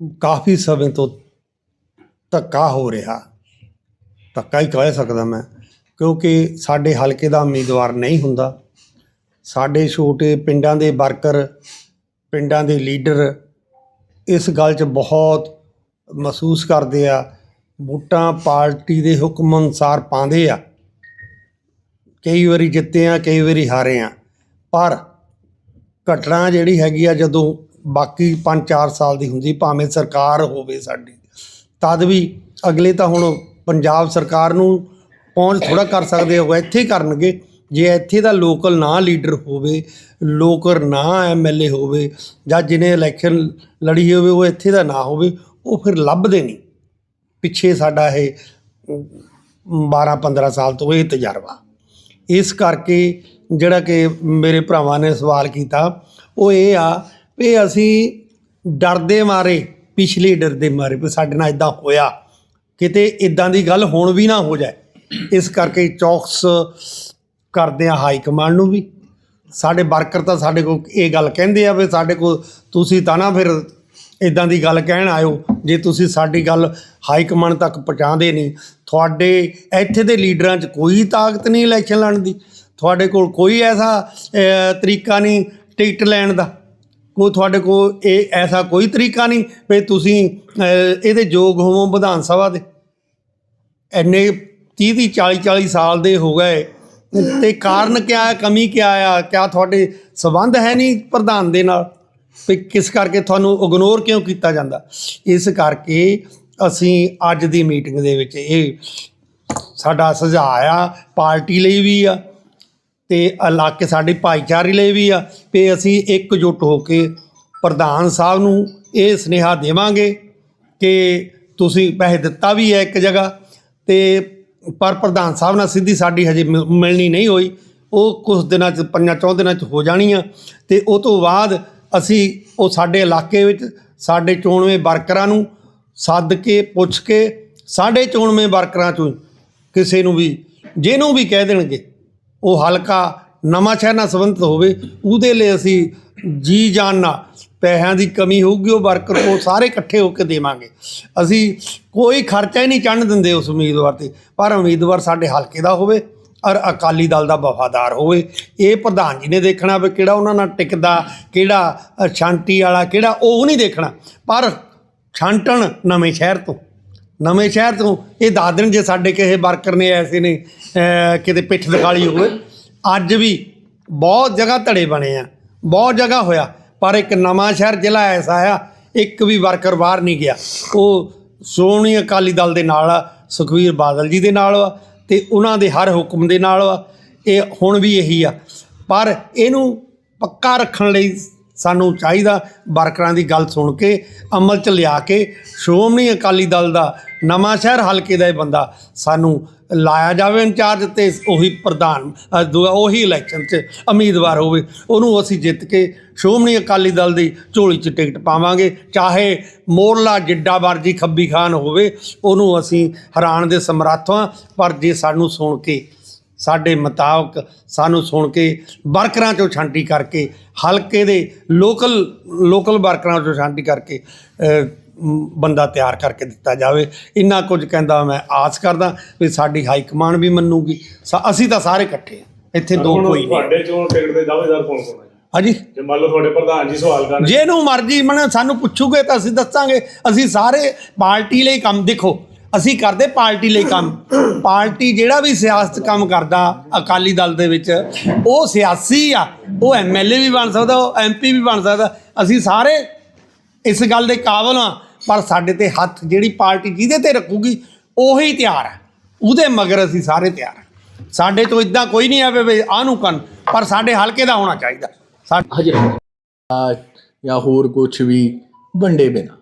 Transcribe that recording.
ਕਾਫੀ ਸਮੇਂ ਤੋਂ ਧੱਕਾ ਹੋ ਰਿਹਾ। ਧੱਕਾ ਹੀ ਕਹਿ ਸਕਦਾ ਮੈਂ, ਕਿਉਂਕਿ ਸਾਡੇ ਹਲਕੇ ਦਾ ਉਮੀਦਵਾਰ ਨਹੀਂ ਹੁੰਦਾ। ਸਾਡੇ ਛੋਟੇ ਪਿੰਡਾਂ ਦੇ ਵਰਕਰ, ਪਿੰਡਾਂ ਦੇ ਲੀਡਰ ਇਸ ਗੱਲ 'ਚ ਬਹੁਤ ਮਹਿਸੂਸ ਕਰਦੇ ਆ, ਵੋਟਾਂ ਪਾਰਟੀ ਦੇ ਹੁਕਮ ਅਨੁਸਾਰ ਪਾਉਂਦੇ ਆ। ਕਈ ਵਾਰੀ ਜਿੱਤੇ ਆ, ਕਈ ਵਾਰੀ ਹਾਰੇ ਆ। ਪਰ ਘਟਨਾ ਜਿਹੜੀ ਹੈਗੀ ਆ ਜਦੋਂ ਬਾਕੀ 5-4 ਸਾਲ ਦੀ ਹੁੰਦੀ, ਭਾਵੇਂ ਸਰਕਾਰ ਹੋਵੇ ਸਾਡੀ। ਤਦ ਵੀ ਅਗਲੇ ਤਾਂ ਹੁਣ ਪੰਜਾਬ ਸਰਕਾਰ ਨੂੰ ਪਹੁੰਚ ਥੋੜਾ ਕਰ ਸਕਦੇ ਹੋ ਇੱਥੇ ਕਰਨਗੇ। ਜੇ ਇੱਥੇ ਦਾ ਲੋਕਲ ਨਾ ਲੀਡਰ ਹੋਵੇ, ਲੋਕਰ ਨਾ ਐਮਐਲਏ ਹੋਵੇ, ਜਾਂ ਜਿਹਨੇ ਇਲੈਕਸ਼ਨ ਲੜੀ ਹੋਵੇ, ਉਹ ਇੱਥੇ ਦਾ ਨਾ ਹੋਵੇ, ਉਹ ਫਿਰ ਲੱਭਦੇ ਨਹੀਂ। ਪਿੱਛੇ ਸਾਡਾ ਇਹ 12-15 ਸਾਲ ਤੋਂ ਇਹ ਤਜਰਬਾ। ਇਸ ਕਰਕੇ ਜਿਹੜਾ ਕਿ ਮੇਰੇ ਭਰਾਵਾਂ ਨੇ ਸਵਾਲ ਕੀਤਾ, ਉਹ ਇਹ ਆ ਵੀ ਅਸੀਂ ਡਰਦੇ ਮਾਰੇ, ਪਿਛਲੇ ਡਰਦੇ ਮਾਰੇ ਵੀ ਸਾਡੇ ਨਾਲ ਇਦਾਂ ਹੋਇਆ। ਕਿਤੇ ਇਦਾਂ ਦੀ ਗੱਲ ਹੁਣ ਵੀ ਨਾ ਹੋ ਜਾਏ। ਇਸ ਕਰਕੇ ਚੌਕਸ ਕਰਦੇ ਆ ਹਾਈ ਕਮਾਂਡ ਨੂੰ ਵੀ। ਸਾਡੇ ਵਰਕਰ ਤਾਂ ਸਾਡੇ ਕੋਲ ਇਹ ਗੱਲ ਕਹਿੰਦੇ ਆ ਵੀ ਸਾਡੇ ਕੋਲ ਤੁਸੀਂ ਤਾਂ ਨਾ ਫਿਰ ਇਦਾਂ ਦੀ ਗੱਲ ਕਹਿਣ ਆਇਓ, ਜੇ ਤੁਸੀਂ ਸਾਡੀ ਗੱਲ ਹਾਈ ਕਮਾਂਡ ਤੱਕ ਪਹੁੰਚਾਉਂਦੇ ਨਹੀਂ। ਤੁਹਾਡੇ ਇੱਥੇ ਦੇ ਲੀਡਰਾਂ 'ਚ ਕੋਈ ਤਾਕਤ ਨਹੀਂ ਇਲੈਕਸ਼ਨ ਲੜਨ ਦੀ। ਤੁਹਾਡੇ ਕੋਲ ਕੋਈ ਐਸਾ ਤਰੀਕਾ ਨਹੀਂ ਟਿਕਟ ਲੈਣ ਦਾ। ਕੋਈ ਤੁਹਾਡੇ ਕੋਲ ਇਹ ਐਸਾ ਕੋਈ ਤਰੀਕਾ ਨਹੀਂ ਵੀ ਤੁਸੀਂ ਇਹਦੇ ਯੋਗ ਹੋਵੋ ਵਿਧਾਨ ਸਭਾ ਦੇ। ਇੰਨੇ 30 30 40 40 ਸਾਲ ਦੇ ਹੋ ਗਏ। ਤੇ ਕਾਰਨ ਕਿਆ ਹੈ ਕਮੀ ਕਿਆ ਆ? ਕਿਆ ਤੁਹਾਡੇ ਸਬੰਧ ਹੈ ਨਹੀਂ ਪ੍ਰਧਾਨ ਦੇ ਨਾਲ? ਵੀ ਕਿਸ ਕਰਕੇ ਤੁਹਾਨੂੰ ਇਗਨੋਰ ਕਿਉਂ ਕੀਤਾ ਜਾਂਦਾ? ਇਸ ਕਰਕੇ ਅਸੀਂ ਅੱਜ ਦੀ ਮੀਟਿੰਗ ਦੇ ਵਿੱਚ ਇਹ ਸਾਡਾ ਸੁਝਾਅ ਆ, ਪਾਰਟੀ ਲਈ ਵੀ ਆ ਤੇ ਇਲਾਕੇ ਸਾਡੇ ਭਾਈਚਾਰੇ ਲਈ ਵੀ ਆ ਵੀ ਅਸੀਂ ਇਕਜੁੱਟ ਹੋ ਕੇ ਪ੍ਰਧਾਨ ਸਾਹਿਬ ਨੂੰ ਇਹ ਸੁਨੇਹਾ ਦੇਵਾਂਗੇ ਕਿ ਤੁਸੀਂ ਪੈਸੇ ਦਿੱਤਾ ਵੀ ਹੈ ਇੱਕ ਜਗ੍ਹਾ ਤੇ ਪਰ ਪ੍ਰਧਾਨ ਸਾਹਿਬ ਨਾਲ ਸਿੱਧੀ ਸਾਡੀ ਹਜੇ ਮਿਲ- ਮਿਲਣੀ ਨਹੀਂ ਹੋਈ। ਉਹ ਕੁਝ ਦਿਨਾਂ ਚ, ਪੰਜਾਂ ਚੌਂ ਦਿਨਾਂ ਚ ਹੋ ਜਾਣੀ ਆ ਤੇ ਉਹ ਤੋਂ ਬਾਅਦ ਅਸੀਂ ਉਹ ਸਾਡੇ ਇਲਾਕੇ ਵਿੱਚ ਸਾਡੇ ਚੋਣਵੇਂ ਵਰਕਰਾਂ ਨੂੰ ਸੱਦ ਕੇ, ਪੁੱਛ ਕੇ ਸਾਡੇ ਚੋਣਵੇਂ ਵਰਕਰਾਂ ਚੋਂ ਕਿਸੇ ਨੂੰ ਵੀ, ਜਿਹਨੂੰ ਵੀ ਕਹਿ ਦੇਣਗੇ ਉਹ ਹਲਕਾ ਨਵਾਂ ਸ਼ਹਿਰ ਨਾਲ ਸੰਬੰਧਿਤ ਹੋਵੇ ਉਹਦੇ ਲਈ ਅਸੀਂ ਜੀ ਜਾਨ ਨਾਲ ਪੈਸਿਆਂ ਦੀ ਕਮੀ ਹੋਊਗੀ ਉਹ ਵਰਕਰ ਉਹ ਸਾਰੇ ਇਕੱਠੇ ਹੋ ਕੇ ਦੇਵਾਂਗੇ। ਅਸੀਂ ਕੋਈ ਖਰਚਾ ਹੀ ਨਹੀਂ ਚੰਨ ਦਿੰਦੇ ਉਸ ਉਮੀਦਵਾਰ ਤੇ ਪਰ ਉਮੀਦਵਾਰ ਸਾਡੇ ਹਲਕੇ ਦਾ ਹੋਵੇ ਔਰ ਅਕਾਲੀ ਦਲ ਦਾ ਵਫਾਦਾਰ ਹੋਵੇ ਇਹ ਪ੍ਰਧਾਨ ਜੀ ਨੇ ਦੇਖਣਾ ਵੀ ਕਿਹੜਾ ਉਹਨਾਂ ਨਾਲ ਟਿਕਦਾ ਕਿਹੜਾ ਅ, ਸ਼ਾਂਤੀ ਵਾਲਾ ਕਿਹੜਾ ਉਹ ਨਹੀਂ ਦੇਖਣਾ। ਪਰ ਛਾਂਟਣ ਨਵੇਂ ਸ਼ਹਿਰ ਤੋਂ ਨਵੇਂ ਸ਼ਹਿਰ ਤੋਂ। ਇਹ ਦੱਸ ਦੇਣ ਜੇ ਸਾਡੇ ਕਿਸੇ ਵਰਕਰ ਨੇ ਐਸੇ ਨੇ ਕਿਤੇ ਪਿੱਠ ਦਿਖਾਲੀ ਹੋਵੇ। ਅੱਜ ਵੀ ਬਹੁਤ ਜਗ੍ਹਾ ਧੜੇ ਬਣੇ ਆ, ਬਹੁਤ ਜਗ੍ਹਾ ਹੋਇਆ, ਪਰ ਇੱਕ ਨਵਾਂ ਸ਼ਹਿਰ ਜ਼ਿਲ੍ਹਾ ਐਸਾ ਆ, ਇੱਕ ਵੀ ਵਰਕਰ ਬਾਹਰ ਨਹੀਂ ਗਿਆ। ਉਹ ਸ਼੍ਰੋਮਣੀ ਅਕਾਲੀ ਦਲ ਦੇ ਨਾਲ ਆ, ਸੁਖਵੀਰ ਬਾਦਲ ਜੀ ਦੇ ਨਾਲ ਆ, ਤੇ ਉਹਨਾਂ ਦੇ ਹਰ ਹੁਕਮ ਦੇ ਨਾਲ ਆ। ਇਹ ਹੁਣ ਵੀ ਇਹੀ ਆ। ਪਰ ਇਹਨੂੰ ਪੱਕਾ ਰੱਖਣ ਲਈ ਸਾਨੂੰ ਚਾਹੀਦਾ ਵਰਕਰਾਂ ਦੀ ਗੱਲ ਸੁਣ ਕੇ ਅਮਲ ਚ ਲਿਆ ਕੇ ਸ਼੍ਰੋਮਣੀ ਅਕਾਲੀ ਦਲ ਦਾ ਨਵਾਂ ਸ਼ਹਿਰ ਹਲਕੇ ਦਾ ਇਹ ਬੰਦਾ ਸਾਨੂੰ ਲਾਇਆ ਜਾਵੇ ਇੰਚਾਰਜ ਤੇ ਉਹੀ ਪ੍ਰਧਾਨ ਅ, ਉਹੀ ਇਲੈਕਸ਼ਨ 'ਚ ਉਮੀਦਵਾਰ ਹੋਵੇ ਉਹਨੂੰ ਅਸੀਂ ਜਿੱਤ ਕੇ ਸ਼੍ਰੋਮਣੀ ਅਕਾਲੀ ਦਲ ਦੀ ਝੋਲੀ 'ਚ ਟਿਕਟ ਪਾਵਾਂਗੇ। ਚਾਹੇ ਮੋਰਲਾ ਜਿੱਡਾ ਮਰਜ਼ੀ ਖੱਬੀ ਖਾਨ ਹੋਵੇ ਉਹਨੂੰ ਅਸੀਂ ਹਰਾਣ ਦੇ ਸਮਰੱਥ ਹਾਂ ਪਰ ਜੇ ਸਾਨੂੰ ਸੁਣ ਕੇ ਸਾਡੇ ਮੁਤਾਬਕ ਸਾਨੂੰ ਸੁਣ ਕੇ ਵਰਕਰਾਂ ਚੋਂ ਛਾਂਟੀ ਕਰਕੇ ਹਲਕੇ ਦੇ ਲੋਕਲ ਲੋਕਲ ਵਰਕਰਾਂ ਚੋਂ ਛਾਂਟੀ ਕਰਕੇ ਬੰਦਾ ਤਿਆਰ ਕਰਕੇ ਦਿੱਤਾ ਜਾਵੇ। ਇੰਨਾ ਕੁਝ ਕਹਿੰਦਾ ਮੈਂ ਆਸ ਕਰਦਾ ਵੀ ਸਾਡੀ ਹਾਈ ਕਮਾਂਡ ਵੀ ਮੰਨੂਗੀ। ਅਸੀਂ ਤਾਂ ਸਾਰੇ ਇਕੱਠੇ ਆ। ਇੱਥੇ ਦੋ ਕੋਈ ਨਹੀਂ। ਤੁਹਾਡੇ ਚੋਣ ਟਿਕਟ ਦੇ ਦਾਅਵੇਦਾਰ ਕੌਣ ਕੌਣ ਹੈ ਹਾਂਜੀ? ਜੇ ਮੰਨ ਲਓ ਤੁਹਾਡੇ ਪ੍ਰਧਾਨ ਜੀ ਸਵਾਲ ਕਰਨ ਜਿਹਨੂੰ ਮਰਜ਼ੀ ਮਨ ਸਾਨੂੰ ਪੁੱਛੂਗੇ ਤਾਂ ਅਸੀਂ ਦੱਸਾਂਗੇ। ਅਸੀਂ ਸਾਰੇ ਪਾਰਟੀ ਲਈ ਕੰਮ ਦੇਖੋ ਅਸੀਂ ਕਰਦੇ ਪਾਰਟੀ ਲਈ ਕੰਮ। ਪਾਰਟੀ ਜਿਹੜਾ ਵੀ ਸਿਆਸਤ ਕੰਮ ਕਰਦਾ ਅਕਾਲੀ ਦਲ ਦੇ ਵਿੱਚ, ਉਹ ਸਿਆਸੀ ਆ। ਉਹ ਐਮਐਲਏ ਵੀ ਬਣ ਸਕਦਾ, ਉਹ ਐਮਪੀ ਵੀ ਬਣ ਸਕਦਾ। ਅਸੀਂ ਸਾਰੇ ਇਸ ਗੱਲ ਦੇ ਕਾਬਲ ਆ, ਪਰ ਸਾਡੇ ਤੇ ਹੱਥ ਜਿਹੜੀ ਪਾਰਟੀ ਜਿਹਦੇ ਤੇ ਰੱਖੂਗੀ, ਉਹੀ ਤਿਆਰ ਹੈ ਉਹਦੇ ਮਗਰ ਅਸੀਂ ਸਾਰੇ ਤਿਆਰ ਹਾਂ ਸਾਡੇ ਤੋਂ ਇਦਾਂ ਕੋਈ ਨਹੀਂ ਆਵੇ ਵੀ ਆਹ ਨੂੰ ਕਰਨ, ਪਰ ਸਾਡੇ ਹਲਕੇ ਦਾ ਹੋਣਾ ਚਾਹੀਦਾ। ਸਾ ਹਜੇ। ਜਾਂ ਹੋਰ ਕੁਝ ਵੀ ਵੰਡੇ ਬਿਨਾ।